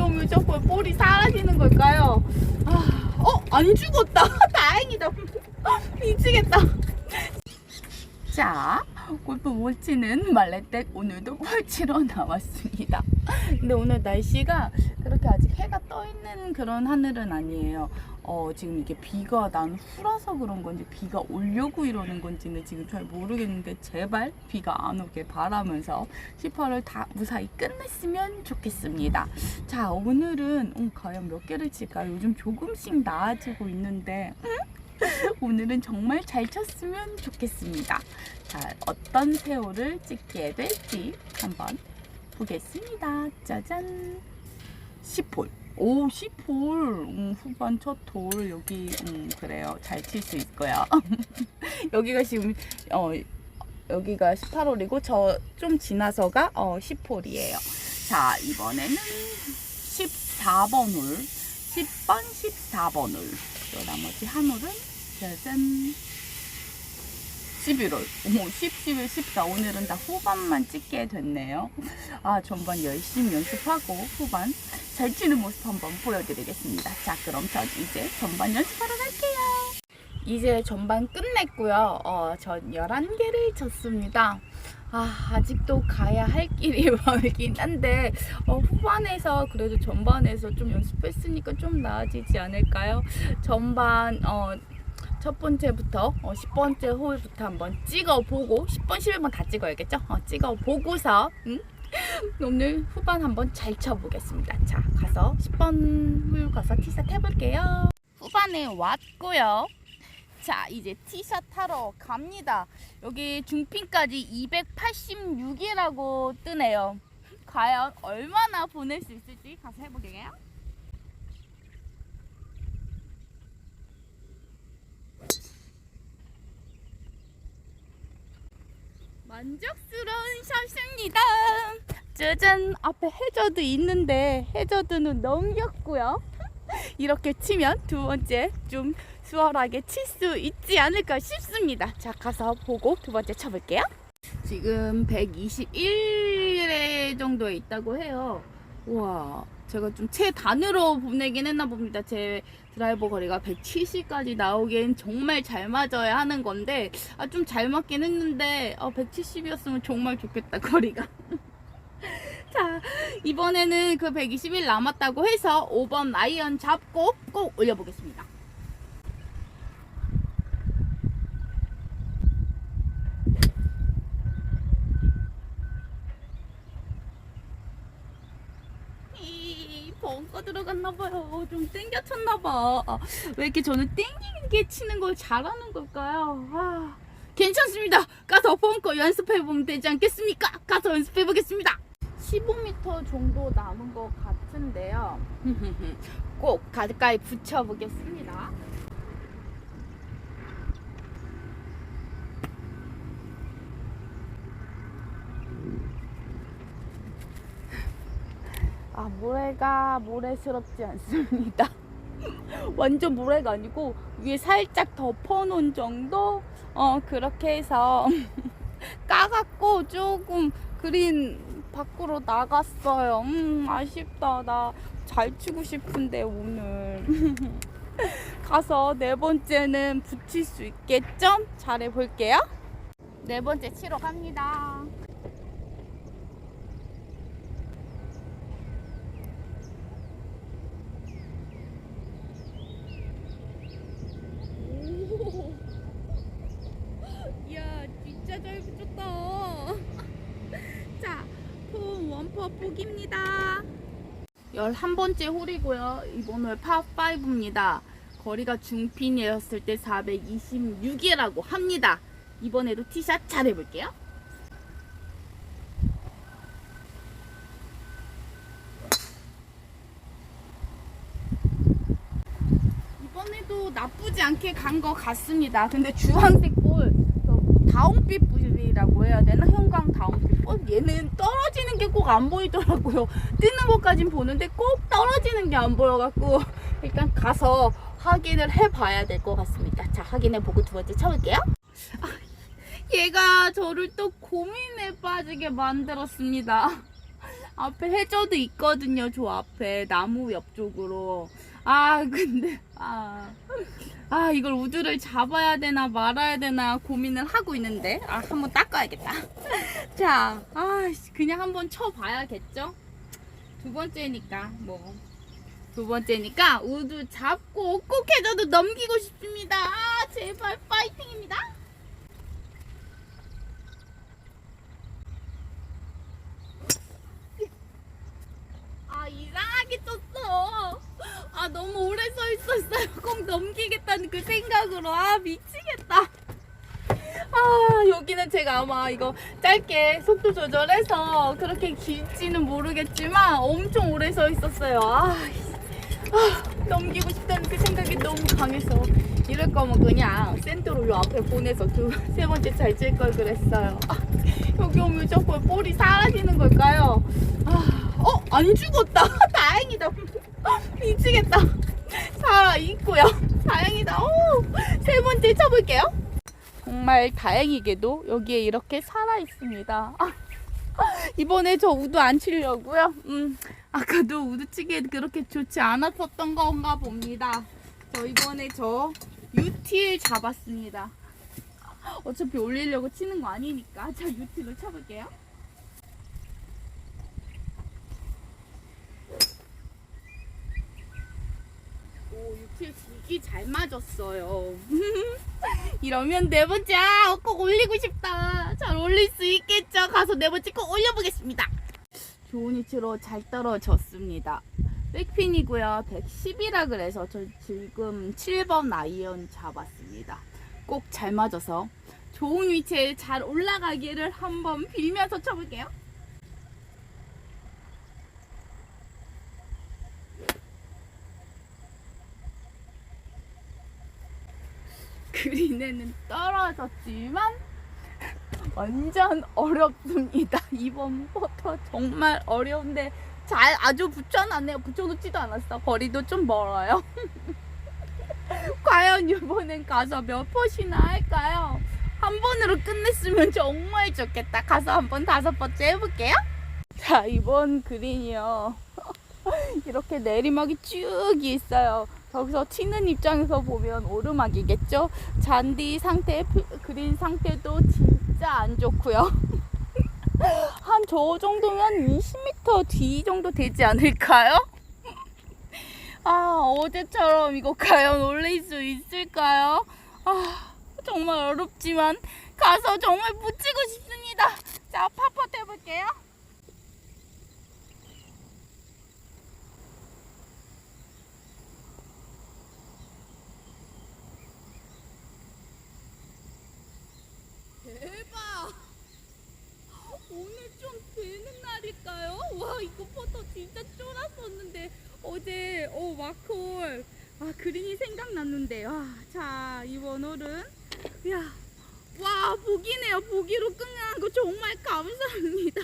오면 자꾸 볼이 사라지는 걸까요? 아, 어? 안 죽었다. 다행이다. 미치겠다. 자, 골프 못 치는 말레댁 오늘도 볼 치러 나왔습니다. 근데 오늘 날씨가 그렇게 아직 해가 떠 있는 그런 하늘은 아니에요. 어, 지금 이게 비가 난 후라서 그런 건지 비가 오려고 이러는 건지는 지금 잘 모르겠는데 제발 비가 안 오길 바라면서 18월 다 무사히 끝냈으면 좋겠습니다. 자, 오늘은 음, 과연 몇 개를 칠까? 요즘 조금씩 나아지고 있는데 음? 오늘은 정말 잘 쳤으면 좋겠습니다. 자, 어떤 세월을 찍게 될지 한번 보겠습니다. 짜잔. 10홀. 오, 10홀. 음, 후반 첫 홀. 여기, 음, 그래요. 잘 칠 수 있고요. 여기가 지금, 어, 여기가 18홀이고, 저 좀 지나서가, 어, 10홀이에요. 자, 이번에는 14번 홀. 10번, 14번 홀. 또 나머지 한 홀은 짜잔. 11월. 어머, 10, 11, 14. 오늘은 다 후반만 찍게 됐네요. 아, 전반 열심히 연습하고 후반 잘 치는 모습 한번 보여드리겠습니다. 자, 그럼 전 이제 전반 연습하러 갈게요. 이제 전반 끝냈고요. 어, 전 11개를 쳤습니다. 아, 아직도 가야 할 길이 멀긴 한데, 어, 후반에서 그래도 전반에서 좀 연습했으니까 좀 나아지지 않을까요? 전반, 어, 첫 번째부터 어, 10번째 홀부터 한번 찍어보고 10번, 11번 다 찍어야겠죠? 어, 찍어보고서 음? 오늘 후반 한번 잘 쳐보겠습니다. 자, 가서 10번 홀 가서 티샷 해볼게요. 후반에 왔고요. 자, 이제 티샷 하러 갑니다. 여기 중핀까지 286이라고 뜨네요. 과연 얼마나 보낼 수 있을지 가서 해보게요. 만족스러운 샷입니다. 짜잔 앞에 해저드 있는데 해저드는 넘겼고요. 이렇게 치면 두 번째 좀 수월하게 칠 수 있지 않을까 싶습니다. 자 가서 보고 두 번째 쳐볼게요. 지금 121회 정도에 있다고 해요. 와 제가 좀 최단으로 보내긴 했나 봅니다. 제 드라이버 거리가 170까지 나오기엔 정말 잘 맞아야 하는 건데 아, 좀 잘 맞긴 했는데 어, 170이었으면 정말 좋겠다 거리가. 자 이번에는 그 121 남았다고 해서 5번 아이언 잡고 꼭 올려보겠습니다. 이 벙커 들 좀 땡겨 쳤나봐. 아, 왜 이렇게 저는 땡기게 치는 걸 잘하는 걸까요? 아, 괜찮습니다. 가서 벙커 연습해보면 되지 않겠습니까? 가서 연습해보겠습니다. 15m 정도 남은 것 같은데요. 꼭 가까이 붙여보겠습니다. 아, 모래가 모래스럽지 않습니다. 완전 모래가 아니고 위에 살짝 덮어놓은 정도? 어, 그렇게 해서 까갖고 조금 그린 밖으로 나갔어요. 음, 아쉽다. 나 잘 치고 싶은데, 오늘. 가서 네 번째는 붙일 수 있겠죠? 잘해 볼게요. 네 번째 치러 갑니다. 오. 이야 진짜 잘 붙였다 자, 폼 원퍼 포기입니다 11번째 홀이고요. 이번 홀 파5입니다. 거리가 중핀이었을 때 426이라고 합니다. 이번에도 티샷 잘 해볼게요. 이번에도 나쁘지 않게 간 것 같습니다. 근데 주황색 볼, 저 다운빛 불이라고 해야 되나? 형광 다운빛 볼? 얘는 떨어지는 게 꼭 안 보이더라고요. 뜨는 것까진 보는데 꼭 떨어지는 게 안 보여갖고 일단 가서 확인을 해봐야 될 것 같습니다. 자, 확인해보고 두 번째 쳐볼게요. 아, 얘가 저를 또 고민에 빠지게 만들었습니다. 앞에 해저도 있거든요. 저 앞에 나무 옆쪽으로. 아 근데 아, 아 이걸 우드를 잡아야 되나 말아야 되나 고민을 하고 있는데 아 한번 닦아야겠다. 자, 아 씨, 그냥 한번 쳐봐야겠죠. 두 번째니까 뭐. 두 번째니까 우드 잡고 꼭 해저도 넘기고 싶습니다. 아, 제발 파이팅입니다. 아 이상하게 쳤어. 아 너무 있었어요. 꼭 넘기겠다는 그 생각으로 아 미치겠다. 아 여기는 제가 아마 이거 짧게 속도 조절해서 그렇게 길지는 모르겠지만 엄청 오래 서 있었어요. 아, 아 넘기고 싶다는 그 생각이 너무 강해서 이럴 거면 그냥 센터로 요 앞에 보내서 두 세 번째 잘 찔 걸 그랬어요. 아, 여기 오면 자꾸 볼이 사라지는 걸까요? 아, 어? 안 죽었다. 다행이다. 미치겠다. 살아 있고요. 다행이다. 오, 세 번째 쳐볼게요. 정말 다행히게도 여기에 이렇게 살아 있습니다. 아, 이번에 저 우드 안 치려고요. 음, 아까도 우드 치기에 그렇게 좋지 않았었던 건가 봅니다. 저 이번에 저 유틸 잡았습니다. 어차피 올리려고 치는 거 아니니까 자 유틸로 쳐볼게요. 오 되게 잘 맞았어요. 이러면 네 번째 아, 꼭 올리고 싶다. 잘 올릴 수 있겠죠. 가서 네 번째 꼭 올려보겠습니다. 좋은 위치로 잘 떨어졌습니다. 백핀이고요. 110이라 그래서 저 지금 7번 아이언 잡았습니다. 꼭 잘 맞아서 좋은 위치에 잘 올라가기를 한번 빌면서 쳐볼게요. 그린에는 떨어졌지만 완전 어렵습니다. 이번 포터 정말 어려운데 잘 아주 붙여놨네요. 붙여놓지도 않았어. 거리도 좀 멀어요. 과연 이번엔 가서 몇 퍼시나 할까요? 한 번으로 끝냈으면 정말 좋겠다. 가서 한 번 다섯 번째 해볼게요. 자, 이번 그린이요. 이렇게 내리막이 쭉 있어요. 저기서 치는 입장에서 보면 오르막이겠죠? 잔디 상태, 피- 그린 상태도 진짜 안 좋고요. 한 저 정도면 20m 뒤 정도 되지 않을까요? 아, 어제처럼 이거 과연 올릴 수 있을까요? 아, 정말 어렵지만 가서 정말 붙이고 싶습니다. 자, 팝팟 해볼게요. 대박! 오늘 좀 되는 날일까요? 와 이거 포터 진짜 쫄았었는데 어제 어 마콜. 아 그린이 생각났는데. 와자 이번 홀은 야와 보기네요. 보기로 끝난 거 정말 감사합니다.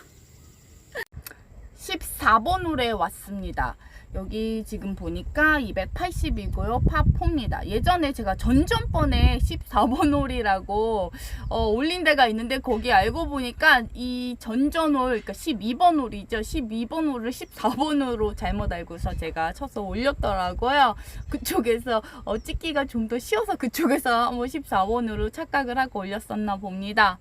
14번 홀에 왔습니다. 여기 지금 보니까 280이고요. 파4입니다. 예전에 제가 전전번에 14번 홀이라고 어, 올린 데가 있는데 거기 알고 보니까 이 전전 홀, 그러니까 12번 홀이죠. 12번 홀을 14번으로 잘못 알고서 제가 쳐서 올렸더라고요. 그쪽에서 어, 찍기가 좀 더 쉬워서 그쪽에서 한번 14번으로 착각을 하고 올렸었나 봅니다.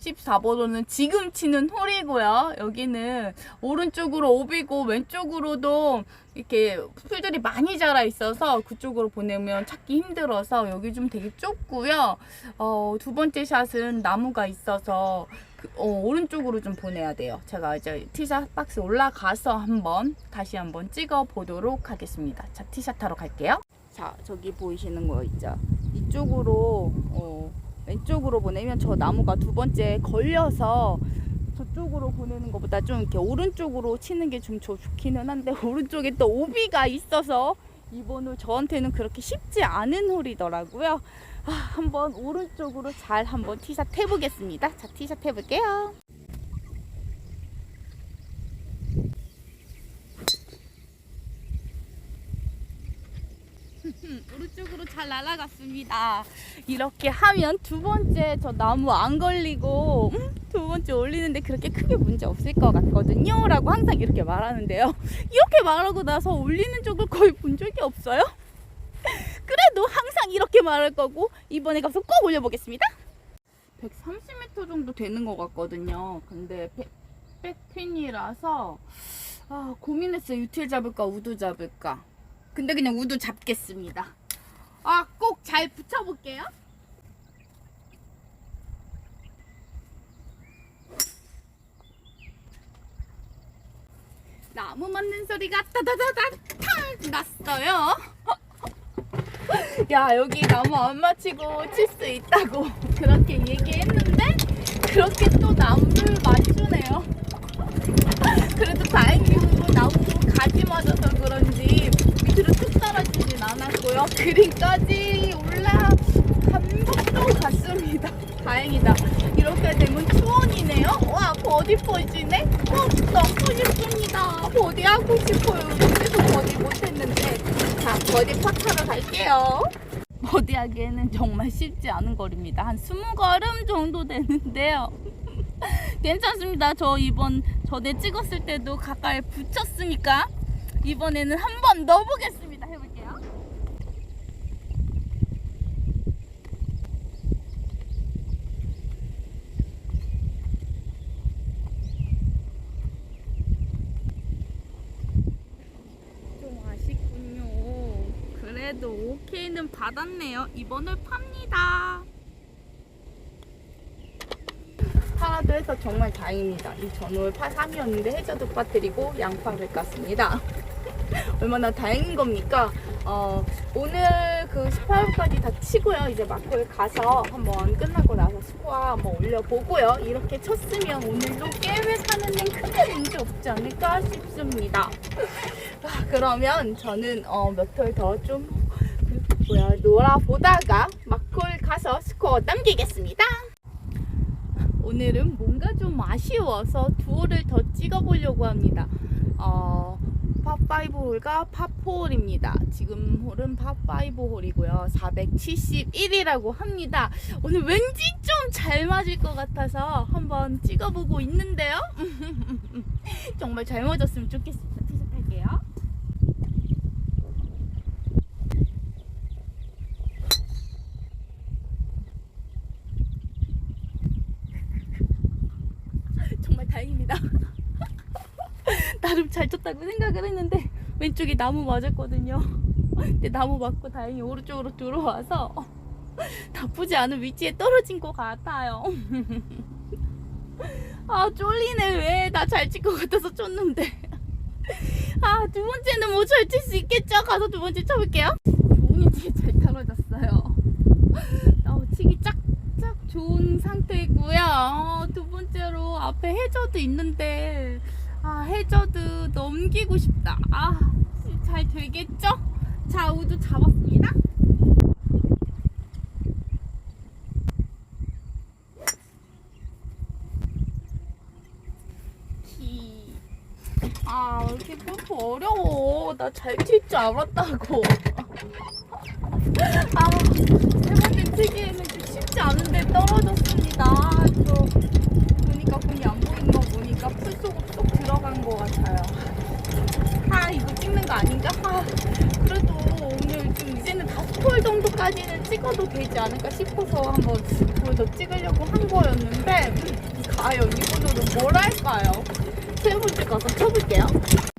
14번호는 지금 치는 홀이고요. 여기는 오른쪽으로 오비고 왼쪽으로도 이렇게 풀들이 많이 자라 있어서 그쪽으로 보내면 찾기 힘들어서 여기 좀 되게 좁고요. 어, 두 번째 샷은 나무가 있어서 그, 어, 오른쪽으로 좀 보내야 돼요. 제가 이제 티샷 박스 올라가서 한번 다시 한번 찍어 보도록 하겠습니다. 자, 티샷 하러 갈게요. 자, 저기 보이시는 거 있죠? 이쪽으로 어, 왼쪽으로 보내면 저 나무가 두 번째 걸려서 저쪽으로 보내는 것보다 좀 이렇게 오른쪽으로 치는 게 좀 좋기는 한데 오른쪽에 또 오비가 있어서 이번 홀 저한테는 그렇게 쉽지 않은 홀이더라고요. 아, 한번 오른쪽으로 잘 한번 티샷 해보겠습니다. 자, 티샷 해볼게요. 음, 오른쪽으로 잘 날아갔습니다. 이렇게 하면 두 번째 저 나무 안 걸리고 음, 두 번째 올리는데 그렇게 크게 문제 없을 것 같거든요. 라고 항상 이렇게 말하는데요. 이렇게 말하고 나서 올리는 쪽을 거의 본 적이 없어요. 그래도 항상 이렇게 말할 거고 이번에 가서 꼭 올려보겠습니다. 130m 정도 되는 것 같거든요. 근데 백- 백핀이라서 아, 고민했어요. 유틸 잡을까 우드 잡을까. 근데 그냥 우드 잡겠습니다. 아, 꼭 잘 붙여볼게요. 나무 맞는 소리가 따다다다 탁 났어요. 야 여기 나무 안 맞히고 칠 수 있다고 그렇게 얘기했는데 그렇게 또 나무를 맞추네요. 그래도 다행히 뭐 나무 가지 맞아서 떨어지진 않았고요. 그림까지 올라간 것도 같습니다. 다행이다. 이렇게 되면 추원이네요. 와 버디 퍼지네. 어 너무 싶습니다. 버디 하고 싶어요. 그래서 버디 못했는데 자 버디 팟하러 갈게요. 버디 하기에는 정말 쉽지 않은 거리입니다. 한 20걸음 정도 되는데요. 괜찮습니다. 저 이번 전에 찍었을 때도 가까이 붙였으니까 이번에는 한 번 넣어보겠습니다. 해볼게요. 좀 아쉽군요. 그래도 오케이는 받았네요. 이번을 팝니다. 파라도 해서 정말 다행입니다. 이 전월 파 3이었는데 해저도 빠뜨리고 양파를 깠습니다. 얼마나 다행인 겁니까? 어, 오늘 그 18호까지 다 치고요. 이제 마코에 가서 한번 끝나고 나서 스코어 한번 올려보고요. 이렇게 쳤으면 오늘도 게임을 사는 데는 크게 문제 없지 않을까 싶습니다. 아, 그러면 저는 어, 몇홀더좀 뭐야 놀아보다가 마콜 가서 스코어 남기겠습니다. 오늘은 뭔가 좀 아쉬워서 두 홀을 더 찍어보려고 합니다. 어, 파5 홀과 파4홀입니다. 지금 홀은 파5 홀이고요. 471이라고 합니다. 오늘 왠지 좀 잘 맞을 것 같아서 한번 찍어보고 있는데요. 정말 잘 맞았으면 좋겠습니다. 티샷 할게요. 정말 다행입니다. 나름 잘 쳤다고 생각을 했는데 왼쪽에 나무 맞았거든요. 근데 나무 맞고 다행히 오른쪽으로 들어와서 나쁘지 않은 위치에 떨어진 것 같아요. 아 쫄리네 왜 나 잘 칠 것 같아서 쳤는데 아 두 번째는 뭐 잘 칠 수 있겠죠? 가서 두 번째 쳐볼게요. 좋은 위치에 잘 떨어졌어요. 어, 치기 짝짝 좋은 상태이고요. 어, 두 번째로 앞에 해저드 있는데 아 해저드 넘기고 싶다. 아 잘 되겠죠? 자 우드 잡았습니다. 키. 아, 왜 이렇게 골프 어려워. 나 잘 칠 줄 알았다고. 아, 세 번째 치기에는 좀 쉽지 않은데 떨어졌습니다. 저 보니까 공이 안 보이는 거 보니까 풀 속으로 쏙 들어간 것 같아요. 아, 이거 찍는 거 아닌가? 아, 그래도 오늘 좀 이제는 다섯 홀 정도까지는 찍어도 되지 않을까 싶어서 한번 그래도 찍으려고 한 거였는데, 음, 과연 이분들은 뭘 할까요? 세 번째 가서 쳐볼게요.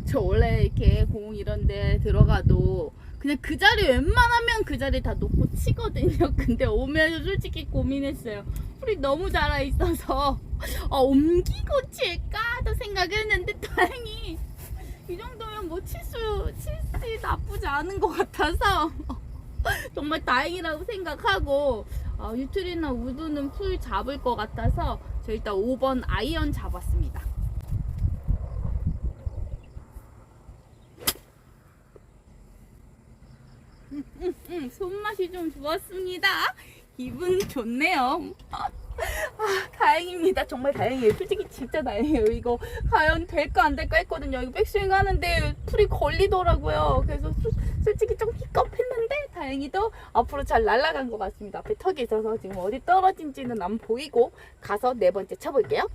저 원래 이렇게 공 이런 데 들어가도 그냥 그 자리 웬만하면 그 자리 다 놓고 치거든요. 근데 오면 솔직히 고민했어요. 풀이 너무 자라 있어서 아, 옮기고 칠까도 생각을 했는데 다행히 이 정도면 뭐 칠수 칠지 나쁘지 않은 것 같아서 정말 다행이라고 생각하고 어, 유트리나 우드는 풀 잡을 것 같아서 저 일단 5번 아이언 잡았습니다. 음, 손맛이 좀 좋았습니다. 기분 좋네요. 아, 다행입니다. 정말 다행이에요. 솔직히 진짜 다행이에요. 이거 과연 될까 안 될까 했거든요. 이거 백스윙 하는데 풀이 걸리더라고요. 그래서 수- 솔직히 좀 삐껍했는데 다행히도 앞으로 잘 날아간 것 같습니다. 앞에 턱이 있어서 지금 어디 떨어진지는 안 보이고 가서 네 번째 쳐볼게요.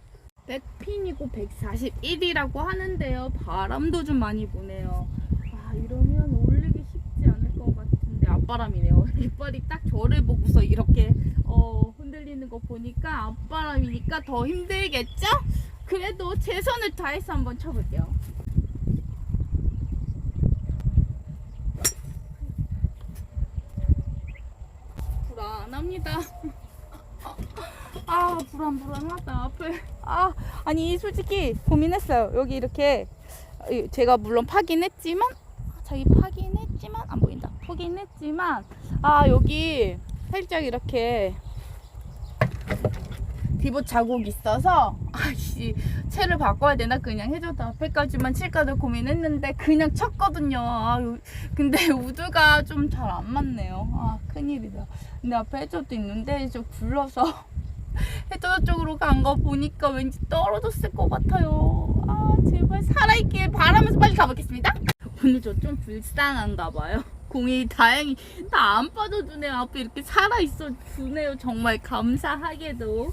백핀이고 141이라고 하는데요. 바람도 좀 많이 부네요. 아 이러면 올리기 쉽지 않을 것 같은데 앞바람이네요. 뒷발이 딱 저를 보고서 이렇게 어, 흔들리는 거 보니까 앞바람이니까 더 힘들겠죠? 그래도 최선을 다해서 한번 쳐볼게요. 불안합니다. 아 불안 불안하다 앞에 아 아니 솔직히 고민했어요 여기 이렇게 이- 제가 물론 파긴 했지만 자기 파긴 했지만 안 파긴 했지만 아 여기 살짝 이렇게 디봇 자국 있어서 아씨 채를 바꿔야 되나? 그냥 해줘도 앞에까지만 칠까도 고민했는데 그냥 쳤거든요. 아, 요- 근데 우드가 좀 잘 안 맞네요. 아 큰일이다. 근데 앞에 해저도 있는데 좀 굴러서 해저 쪽으로 간 거 보니까 왠지 떨어졌을 것 같아요. 아 제발 살아있길 바라면서 빨리 가보겠습니다. 오늘 저 좀 불쌍한가 봐요 공이 다행히 다안 빠져주네요 앞에 이렇게 살아있어 주네요. 정말 감사하게도.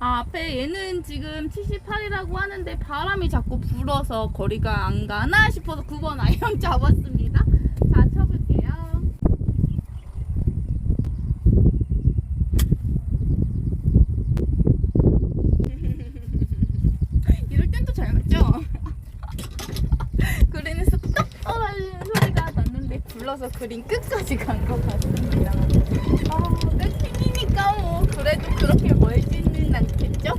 아, 앞에 얘는 지금 78이라고 하는데 바람이 자꾸 불어서 거리가 안 가나 싶어서 9번 아이언 잡았습니다. 자, 쳐볼게요. 이럴 땐 또 잘 맞죠? 그린에서 딱 떨어지는 소리가 났는데 굴러서 그린 끝까지 간 것 같습니다. 아, 끝이니까 뭐 그래도 그렇게 멀지는 않겠죠?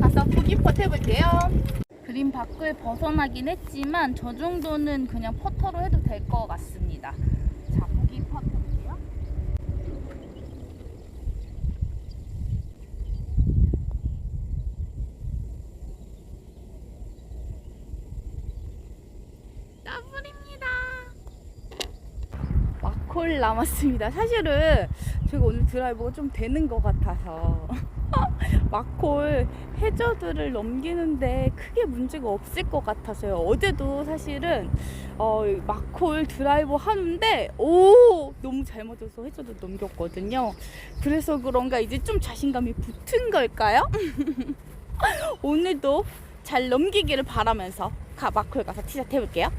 가서 보기 퍼 해볼게요. 그린 밖을 벗어나긴 했지만 저 정도는 그냥 퍼터로 해도 될 것 같습니다. 남았습니다. 사실은 제가 오늘 드라이브가 좀 되는 것 같아서 마콜 해저들을 넘기는데 크게 문제가 없을 것 같아서요. 어제도 사실은 어, 마콜 드라이브 하는데 오 너무 잘 맞아서 해저도 넘겼거든요. 그래서 그런가 이제 좀 자신감이 붙은 걸까요? 오늘도 잘 넘기기를 바라면서 가 마콜 가서 티샷 해볼게요.